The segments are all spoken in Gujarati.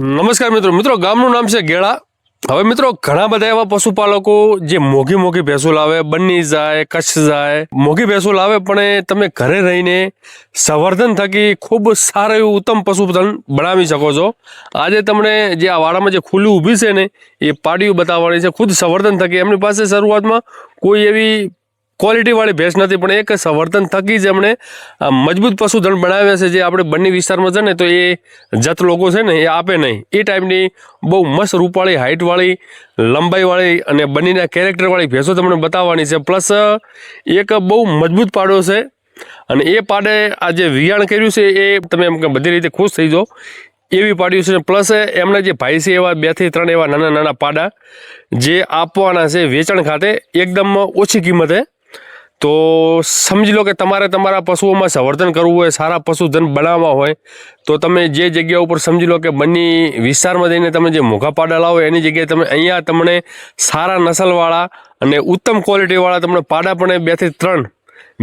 નમસ્કાર મિત્રો. મિત્રો, ગામનું નામ છે ગેળા. હવે મિત્રો, ઘણા બધા એવા પશુપાલકો જે મોઘી મોઘી ભેંસો લાવે બની જાય, કચ્છ જાય, મોઘી ભેંસો લાવે, પણ એ તમે ઘરે રહીને સંવર્ધન થકી ખૂબ સારું એવું ઉત્તમ પશુધન બનાવી શકો છો. આજે તમને જે આ વાડામાં જે ખુલ્લી ઊભી છે ને, એ પાડીઓ બતાવવાની છે. ખુદ સંવર્ધન થકી. એમની પાસે શરૂઆતમાં કોઈ એવી ક્વોલિટીવાળી ભેંસ નથી, પણ એક સંવર્ધન થકી જ એમણે મજબૂત પશુધન બનાવ્યા છે, જે આપણે બંને વિસ્તારમાં છે ને, તો એ જત લોકો છે ને, એ આપે નહીં. એ ટાઈપની બહુ મસ્ત રૂપાળી હાઇટવાળી લંબાઈવાળી અને બંનેના કેરેક્ટરવાળી ભેંસો તમને બતાવવાની છે. પ્લસ, એક બહુ મજબૂત પાડો છે, અને એ પાડે આ જે વિયાણ કર્યું છે, એ તમે એમ કે બધી રીતે ખુશ થઈ જાઓ. એવી પાડ્યું છે પ્લસ એમના જે ભાઈ છે, એવા બેથી ત્રણ એવા નાના નાના પાડા, જે આપવાના છે વેચાણ ખાતે, એકદમ ઓછી કિંમતે તો સમજી લો કે તમારે તમારા પશુઓમાં સંવર્ધન કરવું હોય સારા પશુધન બનાવવા હોય તો તમે જે જગ્યા ઉપર સમજી લો કે બંને વિસ્તારમાં જઈને તમે જે મોઘા પાડા લાવો એની જગ્યાએ તમે અહીંયા તમને સારા નસલવાળા અને ઉત્તમ ક્વોલિટીવાળા તમને પાડા પણ બેથી ત્રણ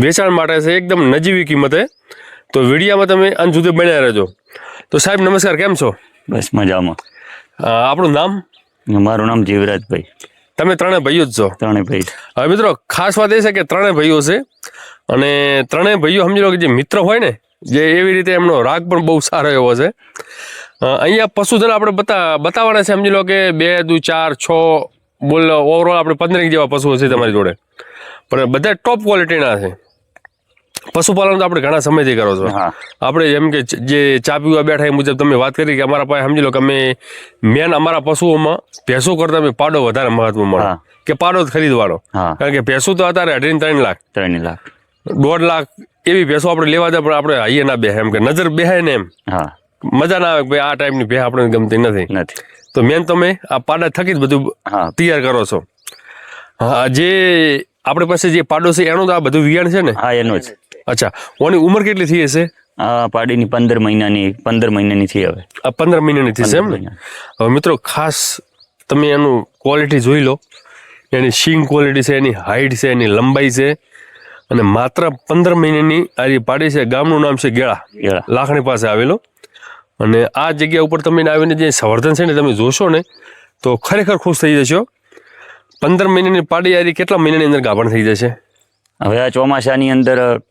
વેચાણ માટે છે એકદમ નજીવી કિંમતે. તો વિડીયામાં તમે અંત સુધી બન્યા રહેજો. તો સાહેબ નમસ્કાર કેમ છો? બસ મજામાં. આપણું નામ? મારું નામ જીવરાજભાઈ. તમે ત્રણેય ભાઈઓ જ છો. ત્રણેય ભાઈ હવે મિત્રો ખાસ વાત એ છે કે ત્રણેય ભાઈઓ છે અને ત્રણેય ભાઈઓ સમજી લો કે જે મિત્ર હોય ને જે એવી રીતે એમનો રાગ પણ બહુ સારો એવો છે. અહીંયા પશુધન આપણે બતા બતાવવાના છે સમજી લો કે બે દુ ચાર છ બોલ ઓવરઓલ આપણે પંદરેક જેવા પશુઓ છે તમારી જોડે. પણ બધા ટોપ ક્વોલિટીના છે. પશુપાલન તો આપણે ઘણા સમયથી કરો છો. આપણે જેમ કે જે ચા પીવા બેઠા એ મુજબ તમે વાત કરી કે અમારા પાસે સમજી લો કે અમે મેન અમારા પશુઓમાં ભેંસો કરતા અમે પાડો વધારે મહત્વ મળે. કે પાડો જ ખરીદવાનો. કારણ કે ભેંસો તો અત્યારે અઢી ત્રણ લાખ. ત્રણ લાખ. દોઢ લાખ એવી ભેંસો આપણે લેવા જાય પણ આપણે હાઈએ ના બેહે એમ કે નજર બેહાય ને એમ. મજા ના આવે કે ભાઈ આ ટાઈપની ભેહ આપણને ગમતી નથી. નથી. તો મેન તમે આ પાડા થકી જ બધું તૈયાર કરો છો. હા જે આપણી પાસે જે પાડો છે એનું તો આ બધું વિયાણ છે ને? હા એનું જ. અચ્છા ઓની ઉંમર કેટલી થઈ હશે? આ પાડીની પંદર મહિનાની પંદર મહિનાની થઈ હવે. આ પંદર મહિનાની થઈ છે એમ ને? હવે મિત્રો ખાસ તમે એનું ક્વોલિટી જોઈ લો. એની શીંગ ક્વોલિટી છે એની હાઈટ છે એની લંબાઈ છે. અને માત્ર પંદર મહિનાની આ પાડી છે ગામનું નામ છે ગેળા. ગેળા. લાખણી પાસે આવેલો. અને આ જગ્યા ઉપર તમે આવીને જે સંવર્ધન છે ને તમે જોશો ને તો ખરેખર ખુશ થઈ જશો. પંદર મહિનાની પાડી યારી કેટલા મહિનાની અંદર ગાભણ થઈ જશે? હવે આ ચોમાસાની અંદર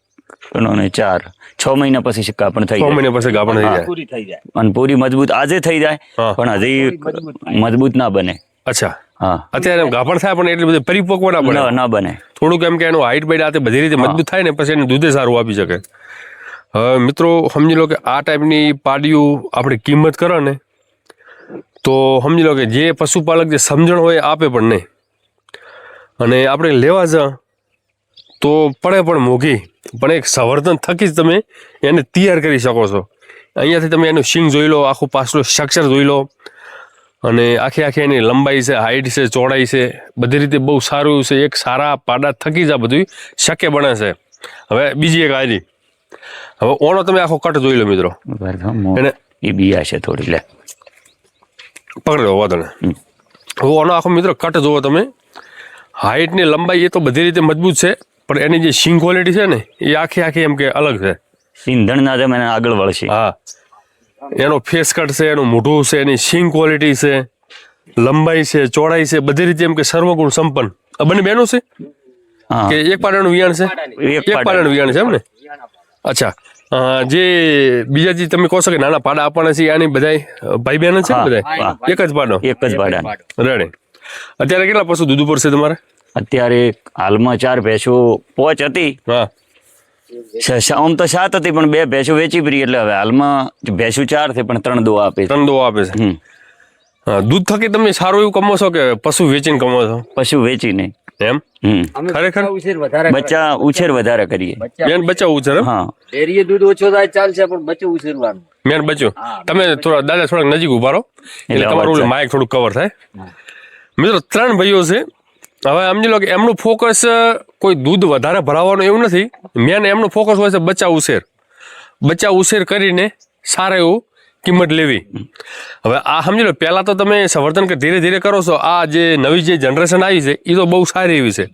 ગણો ને ચાર. છ મહિના પછી સિક્કા પણ થઈ જાય. મહિના પછી ગાભણ થઈ જાય. પૂરી થઈ જાય. અને પૂરી મજબૂત આજે થઈ જાય પણ હજી મજબૂત ના બને. અચ્છા. હા. અત્યારે ગાભણ થાય પણ એટલી બધી પરિપક્વ ના બને. ના ના બને. થોડુંક એમ કે એનું હાઈટ બાઈટ આતે બધી રીતે મજબૂત થાય ને પછી એને દૂધે સારું આપી શકે. હવે મિત્રો સમજી લો કે આ ટાઈપની પાડીયું આપણે કિંમત કરો ને તો સમજી લો કે જે પશુપાલક જે સમજણ હોય એ આપે પણ નહીં. અને આપણે લેવા જા તો પડે પણ મોઘી. પણ એક સંવર્ધન થકી જ તમે એને તૈયાર કરી શકો છો. અહીંયાથી તમે એનું શિંગ જોઈ લો આખું પાછલું સ્ટ્રક્ચર જોઈ લો. અને આખી આખી એની લંબાઈ છે હાઈટ છે ચોડાઈ છે બધી રીતે બહુ સારું છે એક સારા પાડા થકી જ આ બધું શક્ય બને છે. હવે બીજી એક આજી હવે ઓણો તમે આખો કટ જોઈ લો મિત્રો. એને એ બિયા છે થોડી લે. પકડી લો વાંધો ને. ઓનો આખો મિત્રો કટ જોવો તમે. હાઈટની લંબાઈ એ તો બધી રીતે મજબૂત છે. પણ એની જે સિંગ ક્વોલિટી છે ને એ આખી આખી એમ કે અલગ છે. સિંધણ ના એને આગળ વળશે. હા. એનો ફેસ કટ છે એનું મોઢું છે એની સિંગ ક્વોલિટી છે લંબાઈ છે ચોડાઈ છે બધી રીતે એમ કે સર્વગુણ સંપન્ન. આ બંને બેનો છે? કે એક પાડાનું વિયાણ છે? એક પાડાનું. વિયાણ છે એમ ને? અચ્છા. જે બીજા જે તમે કહો છો કે નાના પાડા આપવાના છે આની બધા ભાઈ બહેન છે બધા એક જ પાડો? એક જ પાડા. રેડી. અત્યારે કેટલા પશુ દૂધ ઉપર છે તમારે? અત્યારે હાલમાં ચાર ભેંસો પોચ હતી. આમ તો સાત હતી પણ બે ભેંસો વેચી પડી એટલે હવે હાલમાં ભેંસો ચાર છે પણ ત્રણ દો આપે ત્રણ દો આપે છે. દૂધ થકી તમે સારું એવું કમો છો કે પશુ વેચીને કમો છો? પશુ વેચીને. એમ? હમ. ખરેખર? બચ્ચા ઉછેર વધારે બચ્ચા ઉછેર કરીએ. બેન બચ્ચા ઉછેર હા. ડેરીએ દૂધ ઓછો થાય ચાલશે પણ બચ્ચું ઉછેરવાનું. મેન બચ્યું તમે થોડા દાદા થોડાક નજીક ઊભા રહો. એટલે તમારું માઇક થોડું કવર થાય. મિત્રો ત્રણ ભાઈઓ છે. હવે સમજી લો કે એમનું ફોકસ કોઈ દૂધ વધારે ભરાવવાનું એવું નથી. મેન એમનું ફોકસ હોય છે બચ્ચા ઉછેર. બચ્ચા ઉછેર કરીને સારા એવું કિંમત લેવી. હવે આ સમજી લો પહેલાં તો તમે સંવર્ધન કે ધીરે ધીરે કરો છો આ જે નવી જે જનરેશન આવી છે એ તો બહુ સારી એવી છે.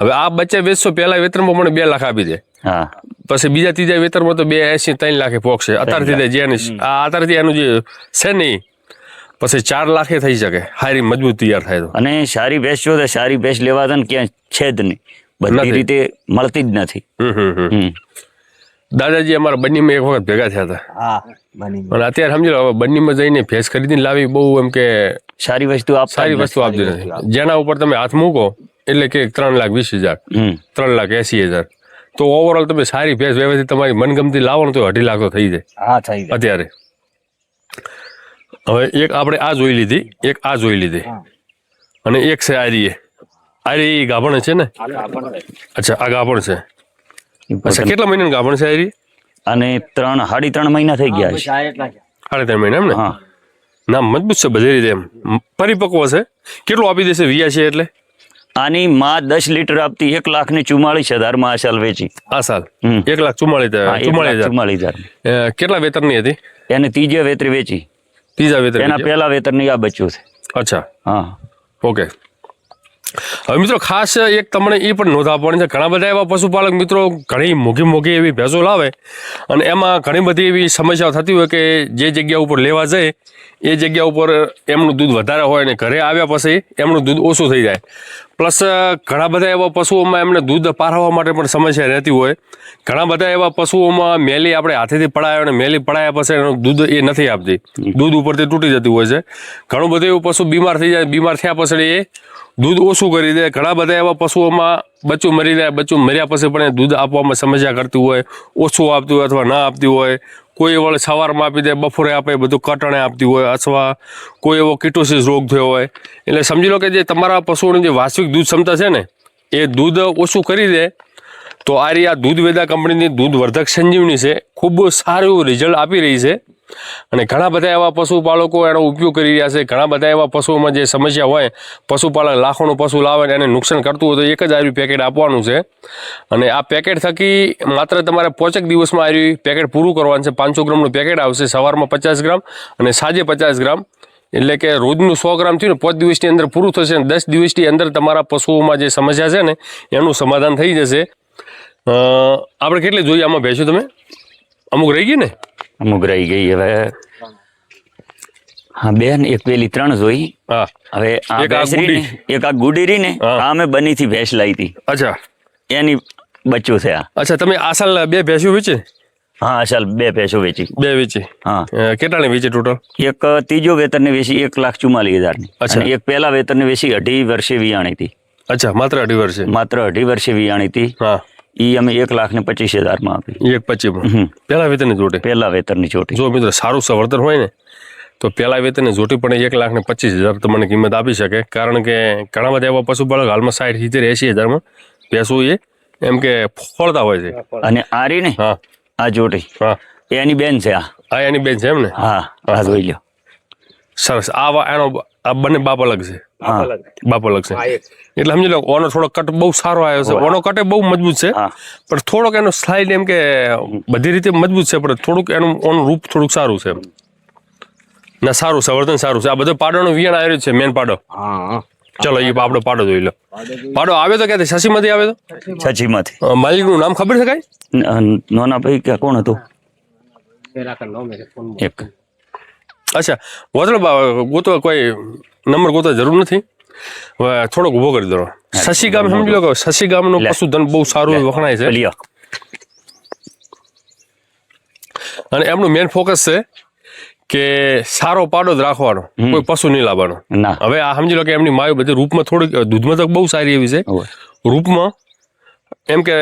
હવે આ બચ્ચા વેચશો પહેલાં વેતનમાં પણ બે લાખ આપી દે. હા. પછી બીજા ત્રીજા વેતરમાં તો બે એસી ત્રણ લાખે પોકશે અત્યારથી તે જેની આ અત્યારથી એનું જે છે ને ઈ પછી ચાર લાખે થઈ શકે. હારી મજબૂત તૈયાર થાય તો. અને સારી ભેંસ જો સારી ભેંસ લેવા તો ને ક્યાં છે જ નહીં. બધી રીતે મળતી જ નથી. દાદાજી અમારા બંનીમાં એક વખત ભેગા થયા હતા. હા અને અત્યારે સમજી લો હવે બંનીમાં જઈને ભેંસ ખરીદીને લાવી બહુ એમ કે સારી વસ્તુ આપ સારી વસ્તુ આપતી નથી. જેના ઉપર તમે હાથ મૂકો એટલે કે ત્રણ લાખ વીસ હજાર. હમ. ત્રણ લાખ એસી હજાર. તો ઓવરઓલ તમે સારી ભેંસ વ્યવસ્થિત તમારી મનગમતી લાવો ને તો અઢી લાખ તો થઈ જાય. હા થઈ જાય. અત્યારે. હવે એક આપણે આ જોઈ લીધી એક આ જોઈ લીધી. અને એક છે આરી આરી ગાભણ છે ને? અચ્છા આ ગાભણ છે. અચ્છા કેટલા મહિનાનું ગાભણ છે આરી અને ત્રણ સાડી ત્રણ મહિના થઈ ગયા છે. આ એટલા છે. સાડા ત્રણ મહિના એમ ને? હા. ના મજબૂત છે બધી રીતે એમ. પરિપક્વ છે. કેટલું આપી દેશે વિયા છે એટલે? આની માં દસ લીટર આપતી એક લાખ ને ચુમ્માળીસ હજારમાં આ સાલ વેચી. આ સાલ? હમ. એક લાખ ચુમ્માળીસ ચુમ્માળીસ હજાર. કેટલા વેતરની હતી? એને ત્રીજે વેતરી વેચી. ત્રીજા વેતર એના પહેલા વેતરની આ બચ્યું છે. અચ્છા. હા. ઓકે. હવે મિત્રો ખાસ એક તમને એ પણ નોંધ આપવાની છે. ઘણા બધા એવા પશુપાલક મિત્રો ઘણી મોઘી મોઘી એવી ભેંસો લાવે અને એમાં ઘણી બધી એવી સમસ્યાઓ થતી હોય કે જે જગ્યા ઉપર લેવા જાય, એ જગ્યા ઉપર એમનું દૂધ વધારે હોય અને ઘરે આવ્યા પછી એમનું દૂધ ઓછું થઈ જાય. પ્લસ ઘણા બધા એવા પશુઓમાં એમને દૂધ પારવવા માટે પણ સમસ્યા રહેતી હોય. ઘણા બધા એવા પશુઓમાં મેલી આપણે હાથેથી પડાય અને મેલી પડાયા પછી એનું દૂધ એ નથી આપતી. દૂધ ઉપરથી તૂટી જતી હોય છે. ઘણું બધું એવું પશુ બીમાર થઈ જાય, બીમાર થયા પછી એ દૂધ ઓછું કરી દે. ઘણા બધા એવા પશુઓમાં બચ્ચું મરી જાય, બચ્ચું મર્યા પછી પણ એ દૂધ આપવામાં સમસ્યા કરતી હોય, ઓછું આપતું હોય અથવા ના આપતી હોય. કોઈ વળે સવારમાં આપી દે, બપોરે આપે બધું કટણે આપતી હોય અથવા કોઈ એવો કિટોસિસ રોગ થયો હોય. એટલે સમજી લો કે જે તમારા પશુઓની જે વાસ્તવિક દૂધ ક્ષમતા છે ને, એ દૂધ ઓછું કરી દે, તો આ રહી આ દૂધ વેદા કંપનીની દૂધ વર્ધક સંજીવની છે, ખૂબ સારું રિઝલ્ટ આપી રહી છે. અને ઘણા બધા એવા પશુપાલકો એનો ઉપયોગ કરી રહ્યા છે. ઘણા બધા એવા પશુઓમાં જે સમસ્યા હોય પશુપાલક લાખોનું પશુ લાવે ને એને નુકસાન કરતું હોય તો એક જ આર્યું પેકેટ આપવાનું છે. અને આ પેકેટ થકી માત્ર તમારે પોચેક દિવસમાં આર્યું પેકેટ પૂરું કરવાનું છે. પાંચસો ગ્રામનું પેકેટ આવશે. સવારમાં પચાસ ગ્રામ અને સાંજે પચાસ ગ્રામ. એટલે કે રોજનું સો ગ્રામ થયું ને પાંચ દિવસની અંદર પૂરું થશે અને દસ દિવસની અંદર તમારા પશુઓમાં જે સમસ્યા છે ને, એનું સમાધાન થઈ જશે. આપણે કેટલી જોઈએ આમાં ભેંસો તમે? અમુક રહી ગઈ ને? અમુક રહી ગઈ હવે. હા બેન એક પેલી ત્રણ જોઈ. હવે આ એક આ ભેંસ રહી ને, એક આ ગુડી રહી ને આ અમે બનીથી ભેંસ લાવી હતી. અચ્છા. એની બચ્યું છે આ. અચ્છા તમે આ સાલ બે ભેંસો વેચી? હા ચાલ બે ભેંસો વેચી. બે વેચી? હા. કેટલા કેટલાની વેચી ટોટલ એક ત્રીજો વેતનની વેચી એક લાખ ચુમ્માલીસ હજારની. અચ્છા. અને એક પહેલા વેતનની વેચી અઢી વર્ષે વિયાણી હતી. અચ્છા માત્ર અઢી વર્ષે. માત્ર અઢી વર્ષે વિયાણી હતી. હા. ઈ અમે એક લાખ ને પચીસ હજારમાં આપી. એક પચીસ પહેલા વેતનની ચોટી? પહેલા વેતનની ચોટી. જો મિત્રો સારું સંવર્ધન હોય ને તો પહેલા વેતનની ચોટી પણ એક લાખ ને પચીસ હજાર તમને કિંમત આપી શકે. કારણ કે ઘણા બધા એવા પશુપાલક હાલમાં સાઠ સિત્તેર એસી હજારમાં ભેંસો એ એમ કે ફોડતા હોય છે. અને આ રહી ને હા. આ જોટી હા. એની બેન છે આ. આ એની બેન છે એમ ને? હા આ જોઈ લ્યો. સરસ. આ એનો આ બંને બાપ અલગ છે. હા. બાપ અલગ. છે. એટલે સમજી લો ઓનો થોડો કટ બહુ સારો આવ્યો છે. ઓનો કટ બહુ મજબૂત છે. પણ થોડોક એનો સ્લાઇડ એમ કે બધી રીતે મજબૂત છે પણ થોડુંક એનું ઓનું રૂપ થોડુંક સારું છે. ના સારું સંવર્ધન સારું છે. આ બધો પાડોનો વિયણ આવ્યો છે મેન પાડો. હા. હા ચલો એ આપણો પાડો જોઈ લો. પાડો આવ્યો તો ક્યાંથી? શશીમાંથી આવ્યો તો? અ, માલિકનું નામ ખબર છે કાંઈ? ન- નોના ભાઈ કે કોણ હતું? એક. અચ્છા વોતળો ગોતવા કોઈ નંબર ગોતવા જરૂર નથી? હવે થોડોક ઊભો કરી દો. શશી ગામ સમજી લો કે શશી ગામનું. પશુધન બહુ સારું વખણાય છે. અને એમનું મેન ફોકસ છે કે સારો પાડો જ રાખવાનો કોઈ પશુ નહીં લાવવાનો. હવે આ સમજી લો કે એમની માયો બધી રૂપમાં થોડીક દૂધમાં તો બહુ સારી એવી છે. રૂપમાં એમ કે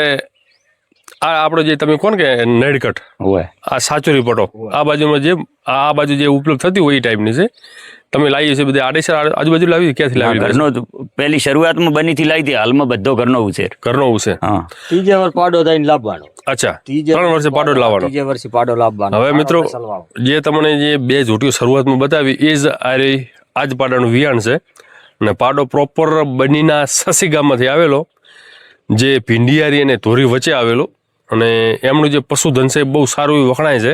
આ આપણો જે તમે કોણ કે નેડકટ હોય. આ સાચોરી પટો આ બાજુમાં જે આ બાજુ જે ઉપલબ્ધ થતી હોય એ ટાઈપની છે. તમે લાવી છે બધી આડેસર આજુબાજુ લાવી ક્યાંથી લાવી? ઘરનો પહેલી શરૂઆતમાં બનીથી લાવી હતી હાલમાં બધો ઘરનો ઉછેર. ઘરનો ઉછેર. હા. ત્રીજે વર્ષ પાડો થઈને લાવવાનો. અચ્છા. ત્રીજે ત્રણ વર્ષે પાડો લાવવાનો. ત્રીજે વર્ષે પાડો લાવવાનો. હવે મિત્રો જે તમને જે બે જોટીઓ શરૂઆતમાં બતાવી એ જ આ આજ પાડાનું વિયાણ છે. અને પાડો પ્રોપર બનીના સસી ગામમાંથી આવેલો જે ભીંડિયારી અને ધોરી વચ્ચે આવેલો અને એમનું જે પશુધન છે એ બહુ સારું એવું વખણાય છે.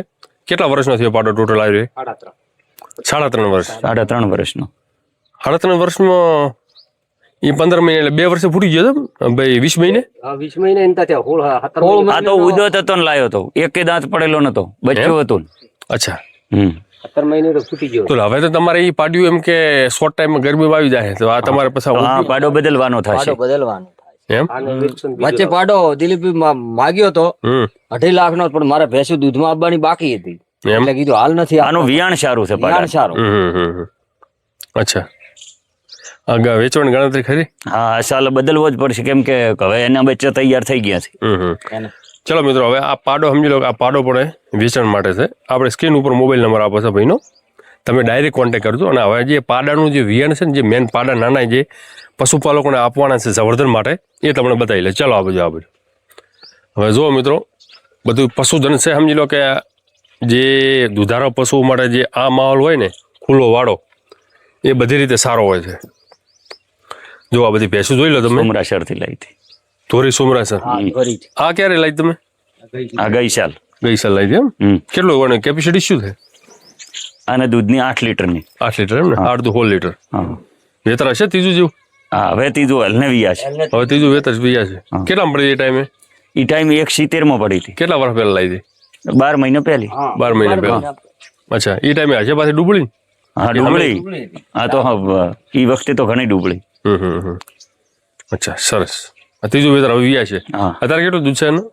કેટલા વર્ષનો થયો પાડો ટોટલ આવ્યો સાડા ત્રણ. સાડા ત્રણ વર્ષ. સાડા ત્રણ વર્ષનો. સાડા ત્રણ વર્ષમાં એ પંદર મહિને એટલે બે વર્ષે ફૂટી ગયો હતો ભાઈ વીસ મહિને? વીસ મહિને આ તો ઉદત હતો ને લાયો હતો એક દાંત પડેલો નતો. બચ્ચું હતું અચ્છા. હમ. સત્તર મહિને તો ફૂટી ગયો. તો હવે તો તમારે એ પાડ્યું એમ કે શોર્ટ ટાઈમમાં ગરમીમાં આવી જાય. તો આ તમારે પછી પાડો બદલવાનો થાય પાડો બદલવાનો વચ્ચે પાડો દિલીપ માગ્યો તો. અઢી લાખ નો પણ મારે ભેંસું દૂધમાં આપવાની બાકી હતી. એટલે કીધું હાલ નથી આનું વિયાણ સારું છે વિયાણ સારું. અચ્છા. આ વેચવાની ગણતરી ખરી? હા સાલ બદલવો જ પડશે. કેમ કે હવે એના બચ્ચા તૈયાર થઈ ગયા છે. ચલો મિત્રો હવે આ પાડો સમજી લો કે આ પાડો પણ વેચાણ માટે છે. આપણે સ્ક્રીન ઉપર મોબાઈલ નંબર આપો છો ભાઈનો. તમે ડાયરેક્ટ કોન્ટેક્ટ કરજો અને હવે જે પાડાનું જે વિયાણ છે ને જે મેન પાડા નાના જે પશુપાલકોને આપવાના છે સંવર્ધન માટે એ તમને બતાવી લે. ચાલો આ બધું આ બધું હવે જુઓ મિત્રો બધું પશુધન છે સમજી લો કે જે દુધારો પશુ માટે જે આ માહોલ હોય ને ખુલ્લો વાળો એ બધી રીતે સારો હોય છે. જો આ બધી ભેંસું જોઈ લો તમે. સોમરાસરથી લઈ હતી. ધોરી સુમરા હા આ ક્યારે લાવી તમે? આ ગઈ સાલ ગઈ સાલ લાવી એમ? કેટલું હોય કેપેસિટી શું છે? અને દૂધની આઠ લીટરની. આઠ લીટર એમ ને? અડધું હોલ લીટર હા. વેતર હશે ત્રીજું જેવું? હા હવે ત્રીજું હલને વિયા છે. હવે ત્રીજું વેતર વિયા છે. કેટલા પડી એ ટાઈમે? એ ટાઈમ એક સિત્તેરમાં પડી હતી. કેટલા વર્ષ પહેલા લાવી હતી? બાર મહિના પહેલી. બાર મહિના પહેલા. અચ્છા એ ટાઈમે હશે પાછી ડુબળી? હા ડુબળી. હા તો હા એ વખતે તો ઘણી ડુબળી. અચ્છા સરસ. ત્રીજું વેતર હવે વિયા છે. હા. અત્યારે કેટલું દૂધ છે એનું?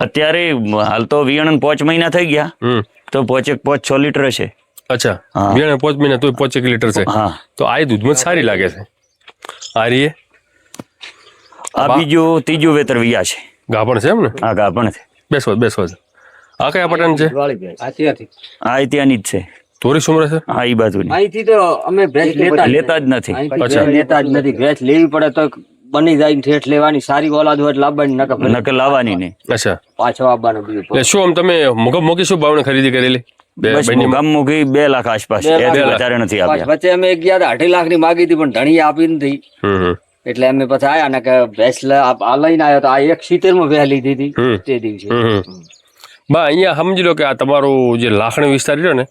અત્યારે હાલ તો વિયાણ પાંચ મહિના થઈ ગયા. હમ. તો પોચેક પોચ છ લીટર છે. અચ્છા હા. પોચ મહિના તો એક લીટર છે. હા. તો આ દૂધમાં સારી લાગે છે. આ રીએ આ બીજું ત્રીજું વેતર વિયા છે. ગાભણ છે એમ ને? હા ગાભણ છે. બેસો બેસો આ કયા પટન છે? આ ત્યાંની જ છે. ધોરી સુમરે છે? હા એ બાજુ અહીંથી તો અમે ભેંસ લેતા જ લેતા જ નથી. અચ્છા. લેતા જ નથી. ભેંસ લેવી પડે તો બની જાય ઠેઠ લેવાની. સારી ઓલાદ હોય લાવવાની નકર નકર લાવવાની નહીં. અચ્છા. પાછો આવવાનો બીજું શું આમ તમે મગમ મોગી શું ભાવને ખરીદી કરેલી? બે બસ બંને બે લાખ આસપાસ. વધારે નથી પાછ- આપ્યા. વચ્ચે અમે ગયા હતા અઢી લાખની માગી હતી પણ ધણી આપી નથી. એટલે અમે પછી આયા ને કે ભેંસ લઈને આવ્યો તો આ એક સિત્તેરમાં ભેંસ લીધી હતી તે દિવસે. હમ હમ. બા અહીંયા સમજી લો કે આ તમારું જે લાખણી વિસ્તાર રહ્યો ને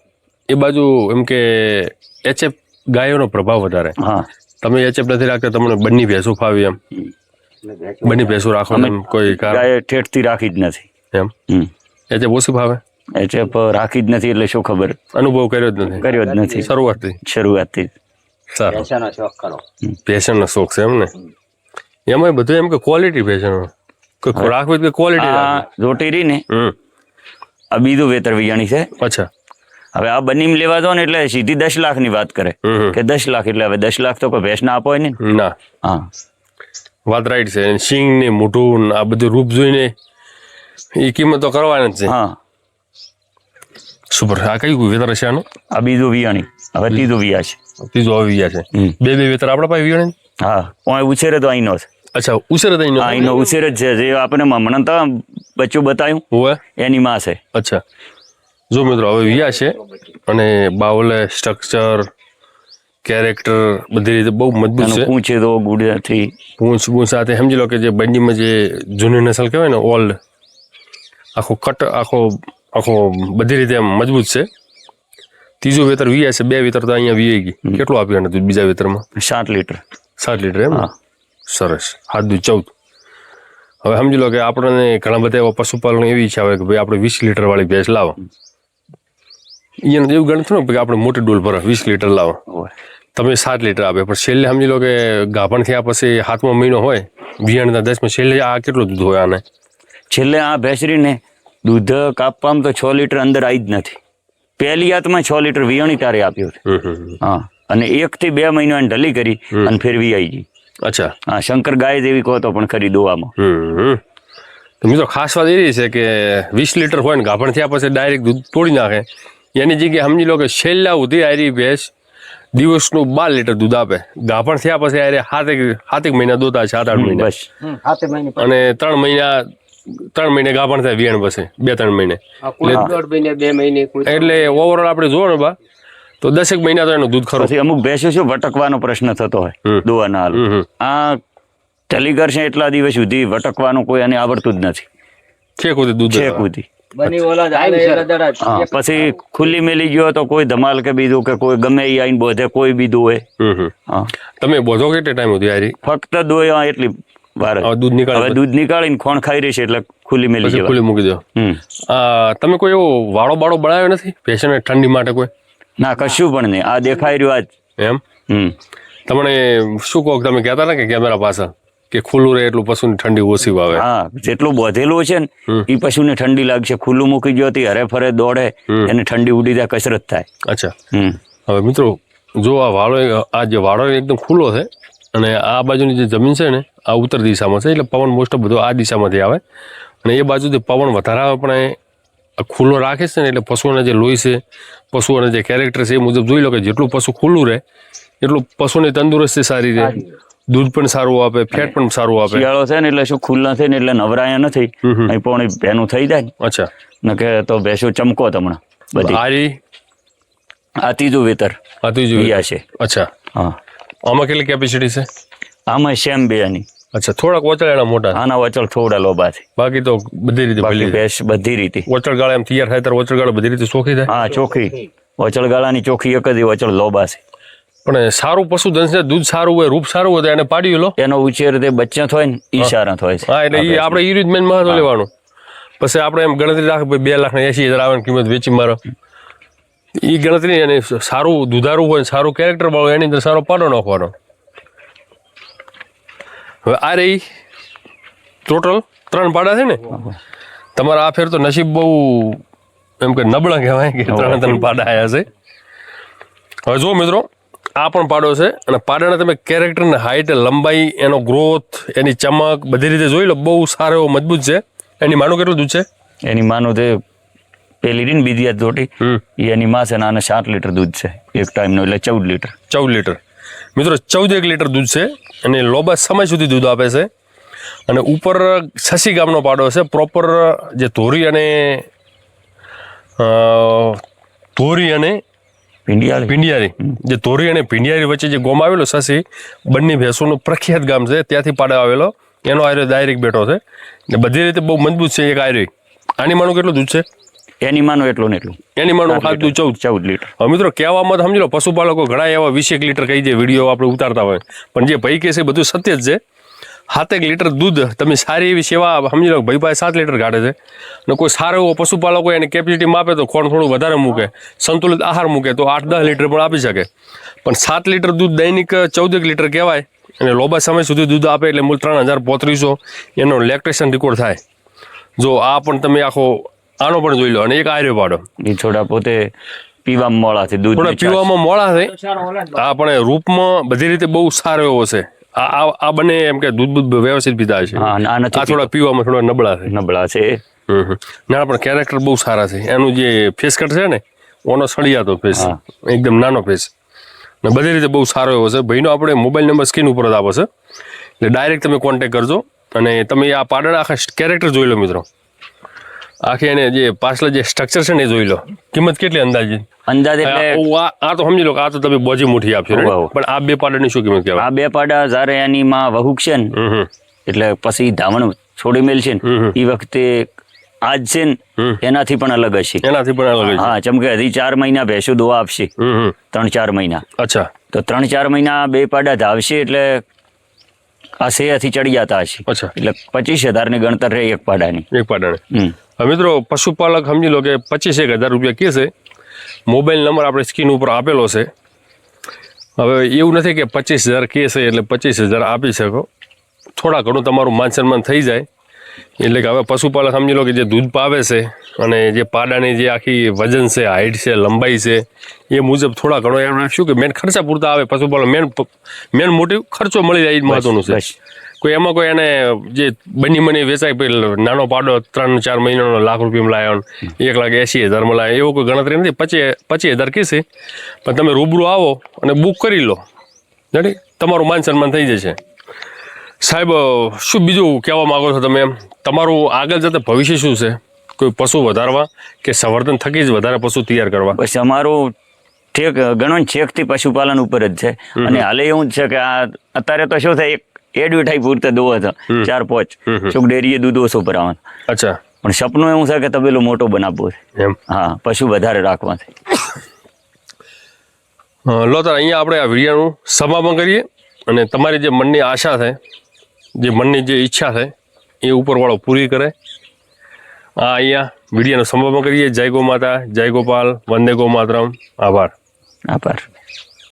એ બાજુ એમ કે એચએફ ગાયોનો પ્રભાવ વધારે. હા. તમે એચએફ નથી રાખતા તમને બંને ભેંસો ફાવી એમ. બંને ભેંસો રાખો એમ કોઈ કારણ? ગાય ઠેઠથી રાખી જ નથી. એમ? એચએફ ઓછી ફાવે? એટલે રાખી જ નથી એટલે શું ખબર? અનુભવ કર્યો જ નથી. કર્યો જ નથી. શરૂઆતથી. શરૂઆતથી. સારું. ભેંસનો શોખ કરો. શોખ છે એમ ને? એમાં બધું એમ કે ક્વોલિટી ભેસણ કોઈ રાખવી કે ક્વોલિટી રોટી રહી ને આ બીજું વેતર વિજાણી છે. અચ્છા. હવે આ બની લેવા દો ને એટલે સીધી દસ લાખની વાત કરે. કે દસ લાખ એટલે હવે દસ લાખ તો કોઈ ભેંસ ના આપો ને ના. હા. વાત રાઈટ છે. સિંગ ને મોઢું આ બધું રૂપ જોઈને એ કિંમત તો કરવાની જ છે. હા. સુપર આ કયું વેતર છે આનું? આ બીજું વિયાણી. હવે ત્રીજું વિયા છે. ત્રીજું હવે વિયા છે. બે બે વેતર આપણા પાસે વિયાણી? હા. પણ ઉછેરે તો અહીંનો છે. અચ્છા ઉછેર થઈને અહીંનો અહીંનો ઉછેર જ છે. જે આપણે હમણાં તો બચ્ચું બતાવ્યું હોય એની માં છે. અચ્છા. જો મિત્રો હવે વિયા છે અને બાઉલે સ્ટ્રક્ચર કેરેક્ટર બધી રીતે બહુ મજબૂત છે. પૂંછે તો ગુડિયાથી પૂંછ પૂંછ સાથે સમજી લો કે જે બંડીમાં જે જૂની નસલ કહેવાય ને ઓલ્ડ આખો કટ આખો આખો બધી રીતે એમ મજબૂત છે. ત્રીજું વેતર વીયા છે બે વેતર તો અહીંયા વીએ ગઈ. કેટલું આપ્યું અને તું બીજા વેતરમાં? સાત લીટર. સાત લીટર એમ. સરસ. હાથ દૂધ ચૌદ. હવે સમજી લો કે આપણને ઘણા બધા એવા પશુપાલન એવી ઈચ્છા હોય કે ભાઈ આપણે વીસ લીટર વાળી ભેંસ લાવો. એને એવું ગણતું ને કે આપણે મોટી ડોલ ભરો વીસ લીટર લાવો. તમે સાત લીટર આપે. પણ છેલ્લે સમજી લો કે ગાભણ થયા પછી હાથમાં મહિનો હોય વિયાણના દસમાં છેલ્લે આ કેટલું દૂધ હોય આને? છેલ્લે આ ભેંસરીને દૂધ કાપવામાં તો છ લીટર અંદર આવી જ નથી. પહેલી હાથમાં છ લીટર વિયણી તારે આપ્યું છે. હા. અને એક થી બે મહિનો એને ઢલી કરી અને ફેરવી આવી ગઈ. અચ્છા. હા શંકર ગાય જેવી કહો તો પણ ખરી દોવામાં. મિત્રો ખાસ વાત એવી છે કે વીસ લીટર હોય ને ગાભણ થયા પછી ડાયરેક્ટ દૂધ તોડી નાખે. એની જગ્યાએ સમજી લો કે છેલ્લા ઉધી આયરી ભેંસ દિવસનું બાર લીટર દૂધ આપે. ગાભણ થયા પછી આયરે સાતેક સાતેક મહિના દોતા છે સાત આઠ મહિના. બસ. હાથે મહિને અને ત્રણ મહિના ત્રણ મહિને ગાભણ થાય વિયાણ પછી બે ત્રણ મહિને. એટલે ઓવરઓલ આપણે જોવો ને બા તો દસેક મહિના તો એનું દૂધ ખરો. પછી અમુક ભેંસો શું ભટકવાનો પ્રશ્ન થતો હોય દોવાના હાલ. આ ઢલી કરશે એટલા દિવસ સુધી ભટકવાનું કોઈ એને આવડતું જ નથી. છેક સુધી દૂધ છેક સુધી પછી ખુલ્લી મેલી ગયો તો કોઈ ધમાલ કે બીજું કે કોઈ ગમે એ આઈને બોધે કોઈ બી દોવે હમ હમ. હા. તમે બોધો કેટલે ટાઈમ સુધી ફક્ત દોય એટલી હવે દૂધ નીકળે હવે દૂધ નીકાળીને ખોણ ખાઈ રહી છે એટલે ખુલ્લી મેલી જવા. ખુલ્લી મૂકી દો. તમે કોઈ એવો વાળો બાળો બનાવ્યો નથી? પેશન્ટ ઠંડી માટે કોઈ? ના કશું પણ નહીં. આ દેખાઈ રહ્યું આજ. એમ? હમ. તમને શું કહો તમે કહેતા ને કે કેમેરા પાછળ? કે ખુલ્લું રહે એટલું પશુની ઠંડી ઓછી વાવે હા જેટલું બધેલું છે ને એ એ પશુને ઠંડી લાગશે. ખુલ્લું મૂકી ગયો હરે ફરે દોડે. એને ઠંડી ઉડી જાય કસરત થાય. અચ્છા. હવે મિત્રો જો આ વાળો આ જે વાળો એકદમ ખુલ્લો છે અને આ બાજુની જે જમીન છે ને આ ઉત્તર દિશામાં છે એટલે પવન મોસ્ટ ઓફ બધો આ દિશામાંથી આવે. અને એ બાજુથી પવન વધારે આવે પણ એ ખુલ્લો રાખે છે ને એટલે પશુઓના જે લોહી છે પશુઓના જે કેરેક્ટર છે એ મુજબ જોઈ લો કે જેટલું પશુ ખુલ્લું રહે એટલું પશુની તંદુરસ્તી સારી રહે. દૂધ પણ સારું આપે ફેટ પણ સારું આપે. શિયાળો છે ને એટલે શું ખુલ્લા થઈ ને એટલે નવરાયા નથી. અહીં પણ ભેનું થઈ જાય. અચ્છા. ન કે તો ભેંસો ચમકો તમને બધી. આ આ ત્રીજું વેતર આ ત્રીજું છે. અચ્છા. હા. આમાં કેટલી કેપેસિટી છે? આમાં સેમ બે અચ્છા થોડાક ઓચળાના મોટા. આના વચળ થોડા લોબા છે. બાકી તો બધી રીતે બાકી ભેંસ બધી રીતે. ઓચળગાળા એમ તૈયાર થાય ત્યારે ઓચળગાળા બધી રીતે ચોખ્ખી થાય? હા ચોખ્ખી. વચળ ગાળાની ચોખ્ખી એક જ વચળ લોબા છે. પણ સારું પશુધન છે દૂધ સારું હોય રૂપ સારું હોય તો એને પાડ્યું લો. એનો ઉછેર તે બચ્ચા થાય ને ઈ સારા થાય છે. હા એટલે એ આપણે ઈ રીત મેન મહત્વ લેવાનું. પછી આપણે એમ ગણતરી રાખે ભાઈ બે લાખ ને એસી હજાર આવે કિંમત વેચી મારો. એ ગણતરી અને સારું દુધારું હોય સારું કેરેક્ટર વાળું એની અંદર સારો પાડો નાખવાનો. હવે આ રહી ટોટલ ત્રણ પાડા છે ને તમારા આ ફેર તો નસીબ બહુ એમ કે નબળા કહેવાય કે ત્રણ ત્રણ પાડા આવ્યા છે. હવે જો મિત્રો આ પણ પાડો છે અને પાડાના તમે કેરેક્ટર ને હાઈટ લંબાઈ એનો ગ્રોથ એની ચમક બધી રીતે જોઈ લો બહુ સારો એવો મજબૂત છે. એની માનું કેટલું દૂધ છે? એની માનું તે પેલી રીન બીજી હાથ જોટી એની માં છે ને આને સાત લીટર દૂધ છે. એક ટાઈમનું એટલે ચૌદ લીટર. ચૌદ લીટર. મિત્રો ચૌદ એક લીટર દૂધ છે અને લોબા સમય સુધી દૂધ આપે છે. અને ઉપર છસી ગામનો પાડો છે પ્રોપર જે ધોરી અને અ, ધોરી અને ભીંડિયાળી. ભીંડિયારી જે ધોરી અને ભીંડિયારી વચ્ચે જે ગોમ આવેલો સસી બંને ભેંસોનું પ્રખ્યાત ગામ છે. ત્યાંથી પાડે આવેલો. એનો આયુર્વેદ ડાયરેક્ટ બેઠો છે. ને બધી રીતે બહુ મજબૂત છે એક આયુર્વેદ. આની માનું કેટલું દૂધ છે? એની માનો એટલું ને એટલું. એની માનું ખાસ ચૌદ. ચૌદ લીટર. હવે મિત્રો કહેવામાં તો સમજી લો પશુપાલકો ઘણા એવા વીસેક લીટર કહી દે વીડિયો આપણે ઉતારતા હોય. પણ જે ભાઈ કહે છે બધું સત્ય જ છે. સાતેક લીટર દૂધ તમે સારી એવી સેવા સમજી લો ભાઈ પાસે સાત લીટર કાઢે છે. અને કોઈ સારો એવો પશુપાલક એની કેપેસિટી માપે તો ખોણ થોડું વધારે મૂકે સંતુલિત આહાર મૂકે તો આઠ દસ લીટર પણ આપી શકે. પણ સાત લીટર દૂધ દૈનિક ચૌદેક લીટર કહેવાય. અને લોબા સમય સુધી દૂધ આપે એટલે મૂળ ત્રણ હજાર પોત્રીસો એનો લેક્ટેશન રેકોર્ડ થાય. જો આ પણ તમે આખો આનો પણ જોઈ લો અને એક આર્યો પાડો. એ છોડા પોતે પીવામાં મોળા છે દૂધ પણ પીવામાં મોળા છે. આ પણ રૂપમાં બધી રીતે બહુ સારો એવો છે. આ આ આ બંને એમ કે દૂધ બુધ વ્યવસ્થિત પીતા છે. આ થોડા પીવામાં થોડા નબળા છે. નબળા છે. હમ હમ. ના પણ કેરેક્ટર બહુ સારા છે. એનું જે ફેસ કટ છે ને ઓનો સળિયાતો ફેસ એકદમ નાનો ફેસ ને બધી રીતે બહુ સારો એવો છે. ભાઈનો આપણે મોબાઈલ નંબર સ્ક્રીન ઉપર જ આપો છે. એટલે ડાયરેક્ટ તમે કોન્ટેક કરજો. અને તમે આ પાડળ આખા કેરેક્ટર જોઈ લો મિત્રો. આખી એને જે પાછલા જે સ્ટ્રક્ચર છે ને એ જોઈ લો. કિંમત કેટલી અંદાજે? અંદાજ એટલે આ તો સમજી લો કે આ તો તમે બોજી મુઠી આપશો. પણ આ બે પાડાની શું કિંમત કહેવાય? આ બે પાડા જ્યારે એની માં વહુક છે ને. એટલે પછી ધાવણ છોડી મેલ છે. ને એ વખતે આજ છે ને એનાથી પણ અલગ હશે. એનાથી પણ અલગ છે હા ચમકે હજી ચાર મહિના ભેંસો દોવા આપશે. ત્રણ ચાર મહિના. અચ્છા. તો ત્રણ ચાર મહિના બે પાડા ધાવશે એટલે આ સેયાથી ચડી જતા હશે. અચ્છા. એટલે પચીસ હજારની ગણતર રહે એક પાડાની. એક પાડાને. હવે મિત્રો, પશુપાલક સમજી લો કે પચીસ એક હજાર રૂપિયા કે છે મોબાઈલ નંબર આપણે સ્ક્રીન ઉપર આપેલો છે. હવે એવું નથી કે પચીસ હજાર કે છે એટલે પચીસ હજાર આપી શકો. થોડા ઘણું તમારું માન સન્માન થઈ જાય. એટલે કે હવે પશુપાલક સમજી લો કે જે દૂધ પાવે છે અને જે પાડાની જે આખી વજન છે હાઈટ છે, લંબાઈ છે, એ મુજબ થોડા ઘણો એમને શું કે મેન ખર્ચા પૂરતા આવે. પશુપાલક મેન મેન મોટી ખર્ચો મળી જાય એ મહત્વનું છે. કોઈ એમાં કોઈ એને જે બની મને વેચાય પછી નાનો પાડો ત્રણ ચાર મહિનાનો લાખ રૂપિયામાં લાવ્યો એક લાખ એસી હજારમાં લાવ્યો એવો કોઈ ગણતરી નથી. પચીસ પચીસ હજાર કીશે પણ તમે રૂબરૂ આવો અને બુક કરી લો. જાણી તમારું માન સન્માન થઈ જશે. સાહેબ શું બીજું કહેવા માગો છો તમે એમ? તમારું આગળ જતા ભવિષ્ય શું છે? કોઈ પશુ વધારવા કે સંવર્ધન થકી જ વધારે પશુ તૈયાર કરવા? બસ અમારું ઠેક ગણો ને છેકથી પશુપાલન ઉપર જ છે. અને હાલે એવું છે કે આ અત્યારે તો શું થાય એક એડવર્ટાઈ પૂરતા દો હતો. ચાર પાંચ. ચોક ડેરીએ દૂધ ઓછો ભરાવાનું. અચ્છા. પણ સપનું એવું છે કે તબેલો મોટો બનાવવો છે. એમ. હા પશુ વધારે રાખવા છે લો તો અહીંયા આપણે આ વિડીયોનું સમાપન કરીએ અને તમારી જે મનની આશા છે જે મનની જે ઈચ્છા છે એ ઉપરવાળો પૂરી કરે. આ અહીંયા વિડીયોનું સમાપન કરીએ. જય ગો માતા જય ગોપાલ વંદે ગો માતરમ. આભાર. આભાર.